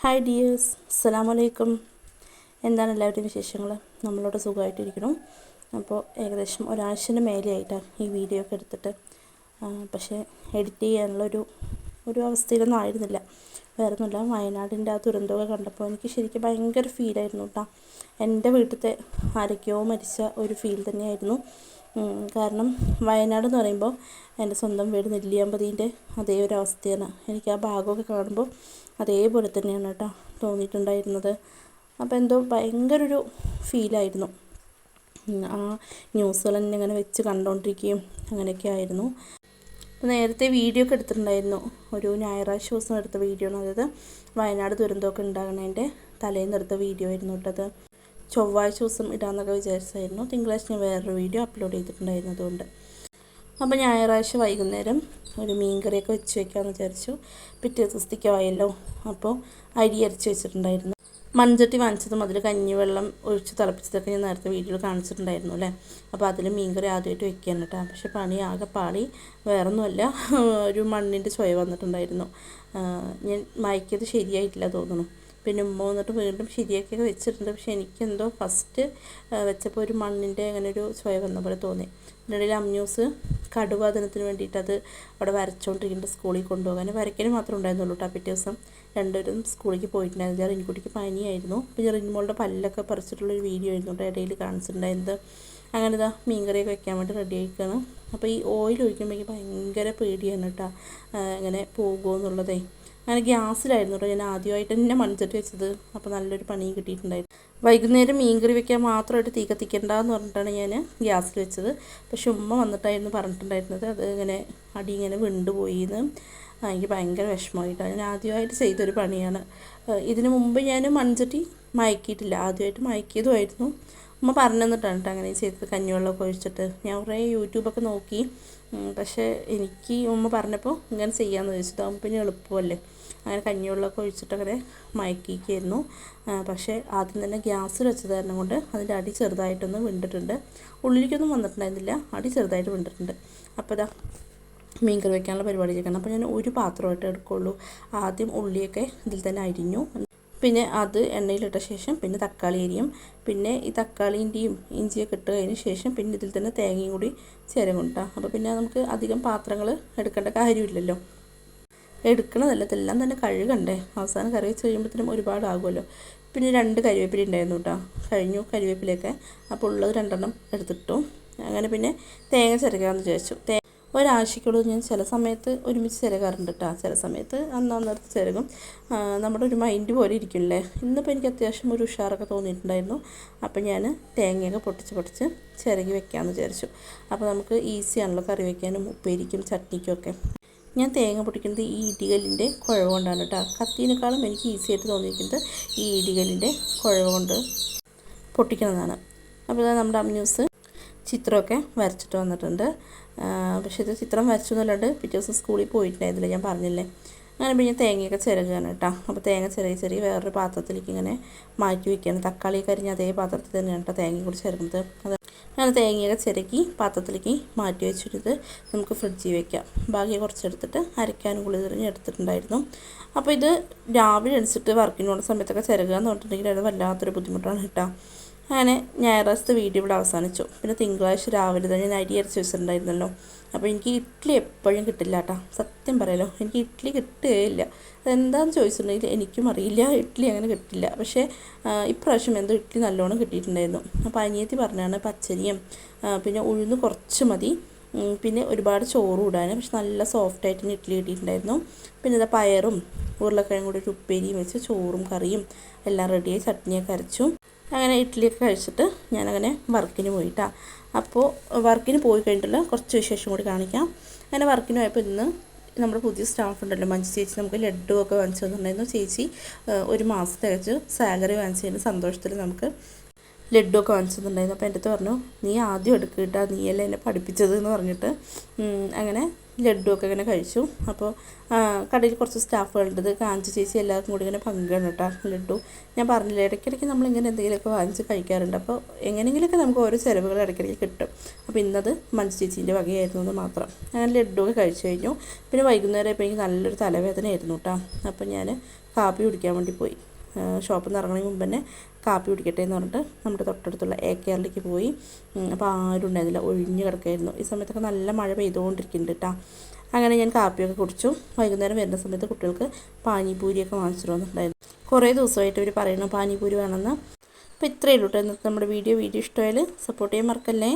Hi dears അസ്സാം വലൈക്കും എന്താണ് എല്ലാവരുടെയും വിശേഷങ്ങൾ നമ്മളോട് സുഖമായിട്ടിരിക്കണം അപ്പോൾ ഏകദേശം ഒരാഴ്ചന്റെ മേലെയായിട്ടാണ് ഈ വീഡിയോ ഒക്കെ എടുത്തിട്ട്. പക്ഷേ എഡിറ്റ് ചെയ്യാനുള്ളൊരു ഒരു അവസ്ഥയിലൊന്നും ആയിരുന്നില്ല. വേറെ ഒന്നുമില്ല വയനാടിന്റെ ആ ദുരന്തമൊക്കെ കണ്ടപ്പോൾ എനിക്ക് ശരിക്കും ഭയങ്കര ഫീലായിരുന്നു കേട്ടോ എന്റെ വീട്ടിലത്തെ ആരൊക്കെയോ മരിച്ച ഒരു ഫീൽ തന്നെയായിരുന്നു. കാരണം വയനാട് എന്ന് പറയുമ്പോൾ എന്റെ സ്വന്തം വീട് നെല്ലിയാമ്പതിന്റെ അതേ ഒരു അവസ്ഥയാണ് എനിക്ക് ആ ഭാഗമൊക്കെ കാണുമ്പോൾ അതേപോലെ തന്നെയാണ് കേട്ടോ തോന്നിയിട്ടുണ്ടായിരുന്നത്. അപ്പോൾ എന്തോ ഭയങ്കര ഒരു ഫീലായിരുന്നു ആ ന്യൂസുകൾ തന്നെ ഇങ്ങനെ വെച്ച് കണ്ടുകൊണ്ടിരിക്കുകയും അങ്ങനെയൊക്കെ ആയിരുന്നു. നേരത്തെ വീഡിയോ ഒക്കെ എടുത്തിട്ടുണ്ടായിരുന്നു. ഒരു ഞായറാഴ്ച ദിവസം എടുത്ത വീഡിയോ ആണ് അതായത് വയനാട് ദുരന്തമൊക്കെ ഉണ്ടാകുന്നതിന്റെ തലേന്ന് എടുത്ത വീഡിയോ ആയിരുന്നു കേട്ടത്. ചൊവ്വാഴ്ച ദിവസം ഇടാമെന്നൊക്കെ വിചാരിച്ചായിരുന്നു. തിങ്കളാഴ്ച ഞാൻ വേറൊരു വീഡിയോ അപ്ലോഡ് ചെയ്തിട്ടുണ്ടായിരുന്നു അതുകൊണ്ട്. അപ്പോൾ ഞായറാഴ്ച വൈകുന്നേരം ഒരു മീൻകറിയൊക്കെ വെച്ച് വെക്കാമെന്ന് വിചാരിച്ചു. പിറ്റേ ദിവസത്തേക്കായല്ലോ അപ്പോൾ അരി അരച്ച് വെച്ചിട്ടുണ്ടായിരുന്നു. മൺചട്ടി വാങ്ങിച്ചതും അതിൽ കഞ്ഞിവെള്ളം ഒഴിച്ച് തിളപ്പിച്ചതൊക്കെ ഞാൻ നേരത്തെ വീഡിയോയിൽ കാണിച്ചിട്ടുണ്ടായിരുന്നു അല്ലേ? അപ്പോൾ അതിൽ മീൻകറി ആദ്യമായിട്ട് വെക്കുകയാണ് കേട്ടോ. പക്ഷെ പണി ആകെ പാളി. വേറൊന്നുമല്ല ഒരു മണ്ണിന്റെ ചുവ വന്നിട്ടുണ്ടായിരുന്നു. ഞാൻ മയക്കിയത് ശരിയായിട്ടില്ല തോന്നുന്നു. പിന്നെ ഉമ്മ വന്നിട്ട് വീണ്ടും ശരിയാക്കി വെച്ചിട്ടുണ്ട്. പക്ഷെ എനിക്കെന്തോ ഫസ്റ്റ് വെച്ചപ്പോൾ ഒരു മണ്ണിന്റെ അങ്ങനെ ഒരു സ്വയ വന്ന പോലെ തോന്നി. ഇതിനിടയിൽ അമ്മ്യൂസ് കടുവ ദിനത്തിന് വേണ്ടിയിട്ട് അത് അവിടെ വരച്ചുകൊണ്ടിരിക്കുന്നുണ്ട് സ്കൂളിൽ കൊണ്ടുപോകാൻ. വരയ്ക്കാൻ മാത്രം ഉണ്ടായിരുന്നുള്ളൂ കേട്ടോ പിറ്റേ ദിവസം. രണ്ടുപേരും സ്കൂളിലേക്ക് പോയിട്ടുണ്ടായിരുന്നു. റിൻകുട്ടിക്ക് പനിയായിരുന്നു. പിന്നെ റിൻമോളുടെ പല്ലൊക്കെ പറിച്ചിട്ടുള്ളൊരു വീഡിയോ ആയിരുന്നു കേട്ടോ ഇടയിൽ കാണിച്ചിട്ടുണ്ടായിരുന്നത്. അങ്ങനെ ഇതാ മീൻകറിയൊക്കെ വെക്കാൻ വേണ്ടി റെഡി ആയിക്കാണ് അപ്പോൾ ഈ ഓയിൽ ഒഴിക്കുമ്പോഴേക്കും ഭയങ്കര പേടിയാണ് കേട്ടോ എങ്ങനെ പോകുമോ എന്നുള്ളതേ. അങ്ങനെ ഗ്യാസിലായിരുന്നു കേട്ടോ ഞാൻ ആദ്യമായിട്ട് തന്നെ മൺചട്ടി വെച്ചത്. അപ്പോൾ നല്ലൊരു പണിയും കിട്ടിയിട്ടുണ്ടായിരുന്നു. വൈകുന്നേരം മീൻകറി വെക്കാൻ മാത്രമായിട്ട് തീ കത്തിക്കണ്ടെന്ന് പറഞ്ഞിട്ടാണ് ഞാൻ ഗ്യാസിൽ വെച്ചത്. പക്ഷെ ഉമ്മ വന്നിട്ടായിരുന്നു പറഞ്ഞിട്ടുണ്ടായിരുന്നത്. അത് ഇങ്ങനെ അടി ഇങ്ങനെ വിണ്ടുപോയി എന്ന് എനിക്ക് ഭയങ്കര വിഷമമായിട്ടാണ്. ഞാൻ ആദ്യമായിട്ട് ചെയ്തൊരു പണിയാണ്. ഇതിന് മുമ്പ് ഞാൻ മൺചട്ടി മയക്കിയിട്ടില്ല. ആദ്യമായിട്ട് മയക്കിയതുമായിരുന്നു. ഉമ്മ പറഞ്ഞു തന്നിട്ടാണ് കേട്ടോ അങ്ങനെ ചെയ്തത്. കഞ്ഞിവെള്ളമൊക്കെ ഒഴിച്ചിട്ട്. ഞാൻ കുറേ യൂട്യൂബൊക്കെ നോക്കി. പക്ഷേ എനിക്ക് ഉമ്മ പറഞ്ഞപ്പോൾ ഇങ്ങനെ ചെയ്യാമെന്ന് ചോദിച്ചിട്ട് അപ്പം പിന്നെ എളുപ്പമല്ലേ. അങ്ങനെ കഞ്ഞിവെള്ളമൊക്കെ ഒഴിച്ചിട്ട് അങ്ങനെ മയക്കിക്കായിരുന്നു പക്ഷേ ആദ്യം തന്നെ ഗ്യാസിൽ വെച്ചത് കാരണം കൊണ്ട് അതിന്റെ അടി ചെറുതായിട്ടൊന്ന് വിണ്ടിട്ടുണ്ട്. ഉള്ളിലേക്കൊന്നും വന്നിട്ടുണ്ടായിരുന്നില്ല. അടി ചെറുതായിട്ട് വിണ്ടിട്ടുണ്ട്. അപ്പോൾ ഇതാ മീൻ കറി വയ്ക്കാനുള്ള പരിപാടി ചെയ്യണം അപ്പോൾ ഞാൻ ഒരു പാത്രമായിട്ട് എടുക്കുള്ളൂ. ആദ്യം ഉള്ളിയൊക്കെ ഇതിൽ തന്നെ അരിഞ്ഞു. പിന്നെ അത് എണ്ണയിലിട്ട ശേഷം പിന്നെ തക്കാളി അരിയും പിന്നെ ഈ തക്കാളീന്റെയും ഇഞ്ചിയൊക്കെ ഇട്ട് കഴിഞ്ഞ ശേഷം പിന്നെ ഇതിൽ തന്നെ തേങ്ങയും കൂടി ചേരും ചേരങ്ങുണ്ടാ അപ്പോൾ പിന്നെ നമുക്ക് അധികം പാത്രങ്ങൾ എടുക്കേണ്ട കാര്യമില്ലല്ലോ. എടുക്കണതല്ല ഇതെല്ലാം തന്നെ കഴുകണ്ടേ. അവസാനം കറി വെച്ച് കഴിയുമ്പോഴത്തേനും ഒരുപാടാകുമല്ലോ. പിന്നെ രണ്ട് കരിവേപ്പില ഉണ്ടായിരുന്നു കേട്ടോ. കഴിഞ്ഞു കരിവേപ്പിലയൊക്കെ. അപ്പോൾ ഉള്ളത് രണ്ടെണ്ണം എടുത്തിട്ടു. അങ്ങനെ പിന്നെ തേങ്ങ ചിരക്കാമെന്ന് വിചാരിച്ചു. തേ ഒരാഴ്ചക്കുള്ളത് ഞാൻ ചില സമയത്ത് ഒരുമിച്ച് ചിരകാറുണ്ട് കേട്ടോ ചില സമയത്ത് അന്നന്നേരത്ത് ചിരകും. നമ്മുടെ ഒരു മൈൻഡ് പോലെ ഇരിക്കില്ലേ ഇന്നിപ്പോൾ എനിക്ക് അത്യാവശ്യം ഒരു ഉഷാറൊക്കെ തോന്നിയിട്ടുണ്ടായിരുന്നു. അപ്പോൾ ഞാൻ തേങ്ങയൊക്കെ പൊട്ടിച്ച് പൊട്ടിച്ച് ചിരകി വെക്കാമെന്ന് വിചാരിച്ചു. അപ്പോൾ നമുക്ക് ഈസിയാണല്ലോ കറി വയ്ക്കാനും ഉപ്പേരിക്കും ചട്നിക്കും ഒക്കെ. ഞാൻ തേങ്ങ പൊട്ടിക്കുന്നത് ഈ ഇടികല്ലിന്റെ കുഴവ് കൊണ്ടാണ് കേട്ടോ കത്തിനേക്കാളും എനിക്ക് ഈസി ആയിട്ട് തോന്നിയിരിക്കുന്നത് ഈ ഇടികല്ലിന്റെ കുഴവ് കൊണ്ട് പൊട്ടിക്കുന്നതാണ്. അപ്പോൾ നമ്മുടെ അമ്യൂസ് ചിത്രമൊക്കെ വരച്ചിട്ട് വന്നിട്ടുണ്ട്. പക്ഷേ ഇത് ചിത്രം വരച്ചു എന്നല്ലാണ്ട് പിറ്റേ ദിവസം സ്കൂളിൽ പോയിട്ടുണ്ടായിരുന്നില്ല ഞാൻ പറഞ്ഞില്ലേ? അങ്ങനെ പിന്നെ തേങ്ങയൊക്കെ ചിരകുകയാണ് കേട്ടോ. അപ്പോൾ തേങ്ങ ചെറിയ ചെറിയ വേറൊരു പാത്രത്തിലേക്ക് ഇങ്ങനെ മാറ്റി വയ്ക്കുകയാണ്. തക്കാളി കരിഞ്ഞ അതേ പാത്രത്തിൽ തന്നെയാണ് കേട്ടോ തേങ്ങയും കൂടി ചേർക്കുന്നത് അത് അങ്ങനെ തേങ്ങയൊക്കെ ചിരക്കി പാത്രത്തിലേക്ക് മാറ്റി വെച്ചിട്ട് നമുക്ക് ഫ്രിഡ്ജിൽ വെക്കാം ബാക്കി കുറച്ചെടുത്തിട്ട് അരയ്ക്കാനും കൂടി തിരിഞ്ഞ് എടുത്തിട്ടുണ്ടായിരുന്നു. അപ്പോൾ ഇത് രാവിലെ എണിച്ചിട്ട് വർക്കിന് പോകുന്ന സമയത്തൊക്കെ ചിരകുക എന്ന് പറഞ്ഞിട്ടുണ്ടെങ്കിൽ അത് വല്ലാത്തൊരു ബുദ്ധിമുട്ടാണ് കേട്ടോ. അങ്ങനെ ഞായറാഴ്ചത്തെ വീഡിയോ ഇവിടെ അവസാനിച്ചു. പിന്നെ തിങ്കളാഴ്ച രാവിലെ തന്നെ ഞാൻ അരി അരച്ച് വെച്ചിട്ടുണ്ടായിരുന്നല്ലോ. അപ്പോൾ എനിക്ക് ഇഡ്ഡലി എപ്പോഴും കിട്ടില്ല കേട്ടോ. സത്യം പറയലോ എനിക്ക് ഇഡ്ഡലി കിട്ടുകയില്ല. അതെന്താണെന്ന് ചോദിച്ചിട്ടുണ്ടെങ്കിൽ എനിക്കും അറിയില്ല ഇഡ്ഡലി അങ്ങനെ കിട്ടില്ല. പക്ഷേ ഇപ്രാവശ്യം എന്തോ ഇഡ്ഡലി നല്ലോണം കിട്ടിയിട്ടുണ്ടായിരുന്നു. അപ്പോൾ അനിയത്തി പറഞ്ഞാണ് പച്ചരിയും പിന്നെ ഉഴുന്ന് കുറച്ച് മതി. പിന്നെ ഒരുപാട് ചോറ് ഇടാനും പക്ഷെ നല്ല സോഫ്റ്റായിട്ട് ഇഡ്ഡലി കിട്ടിയിട്ടുണ്ടായിരുന്നു. പിന്നെ ഇതാ പയറും ഉരുളക്കിഴങ്ങ് കൂടി ഒരു ഉപ്പേരിയും വെച്ച് ചോറും കറിയും എല്ലാം റെഡിയായി ചട്നിയൊക്കെ അരച്ചു. അങ്ങനെ ഇഡ്ഡലിയൊക്കെ കഴിച്ചിട്ട് ഞാനങ്ങനെ വർക്കിന് പോയിട്ടാ. അപ്പോൾ വർക്കിന് പോയി കഴിഞ്ഞിട്ടുള്ള കുറച്ച് വിശേഷം കൂടി കാണിക്കാം. അങ്ങനെ വർക്കിന് പോയപ്പോൾ ഇന്ന് നമ്മുടെ പുതിയ സ്റ്റാഫ് ഉണ്ടല്ലോ മഞ്ജു ചേച്ചി. നമുക്ക് ലഡ്ഡു ഒക്കെ വാങ്ങിച്ചു തന്നിട്ടുണ്ടായിരുന്നു. ചേച്ചി ഒരു മാസം തികച്ച് സാലറി വാങ്ങിച്ചതിന്റെ സന്തോഷത്തിൽ നമുക്ക് ലഡ്ഡു ഒക്കെ വാങ്ങിച്ചിട്ടുണ്ടായിരുന്നു അപ്പോൾ എന്റെ അടുത്ത് പറഞ്ഞു നീ ആദ്യം എടുക്കിട്ടാ നീയല്ലേ എന്നെ പഠിപ്പിച്ചത് എന്ന് പറഞ്ഞിട്ട്. അങ്ങനെ ലഡ്ഡു ഒക്കെ ഇങ്ങനെ കഴിച്ചു. അപ്പോൾ കടയിൽ കുറച്ച് സ്റ്റാഫുകളുണ്ട്. കാഞ്ചി ചേച്ചി എല്ലാവർക്കും കൂടി ഇങ്ങനെ പങ്കാണ് കേട്ടോ ലഡ്ഡു ഞാൻ പറഞ്ഞില്ല ഇടയ്ക്കിടയ്ക്ക് നമ്മളിങ്ങനെ എന്തെങ്കിലുമൊക്കെ വാങ്ങിച്ച് കഴിക്കാറുണ്ട്. അപ്പോൾ എങ്ങനെയെങ്കിലുമൊക്കെ നമുക്ക് ഓരോ ചിലവുകൾ ഇടയ്ക്കിടയ്ക്ക് കിട്ടും. അപ്പോൾ ഇന്നത് മഞ്ജു ചേച്ചീന്റെ വകയായിരുന്നു എന്ന് മാത്രം. അങ്ങനെ ലഡ്ഡു ഒക്കെ കഴിച്ചു കഴിഞ്ഞു. പിന്നെ വൈകുന്നേരം ഇപ്പോൾ എനിക്ക് നല്ലൊരു തലവേദനയായിരുന്നു കേട്ടോ. അപ്പോൾ ഞാൻ കാപ്പി കുടിക്കാൻ വേണ്ടി പോയി. ഷോപ്പിൽ നിന്ന് ഇറങ്ങുന്നതിന് മുമ്പ് തന്നെ കാപ്പി കുടിക്കട്ടെ എന്ന് പറഞ്ഞിട്ട് നമ്മുടെ തൊട്ടടുത്തുള്ള എ കെയറിലേക്ക് പോയി. അപ്പോൾ ആരും ഉണ്ടായിരുന്നില്ല. ഒഴിഞ്ഞു കിടക്കായിരുന്നു. ഈ സമയത്തൊക്കെ നല്ല മഴ പെയ്തുകൊണ്ടിരിക്കുന്നുണ്ട് കേട്ടോ അങ്ങനെ ഞാൻ കാപ്പിയൊക്കെ കുടിച്ചു. വൈകുന്നേരം വരുന്ന സമയത്ത് കുട്ടികൾക്ക് പാനിപൂരിയൊക്കെ വാങ്ങിച്ചിട്ട് കുറേ ദിവസമായിട്ട് ഇവർ പറയുന്നു പാനിപൂരി വേണമെന്ന്. അപ്പോൾ ഇത്രയേ ഉള്ളൂ കേട്ടോ നമ്മുടെ വീഡിയോ. വീഡിയോ ഇഷ്ടമായാൽ സപ്പോർട്ട് ചെയ്യാൻ മറക്കല്ലേ?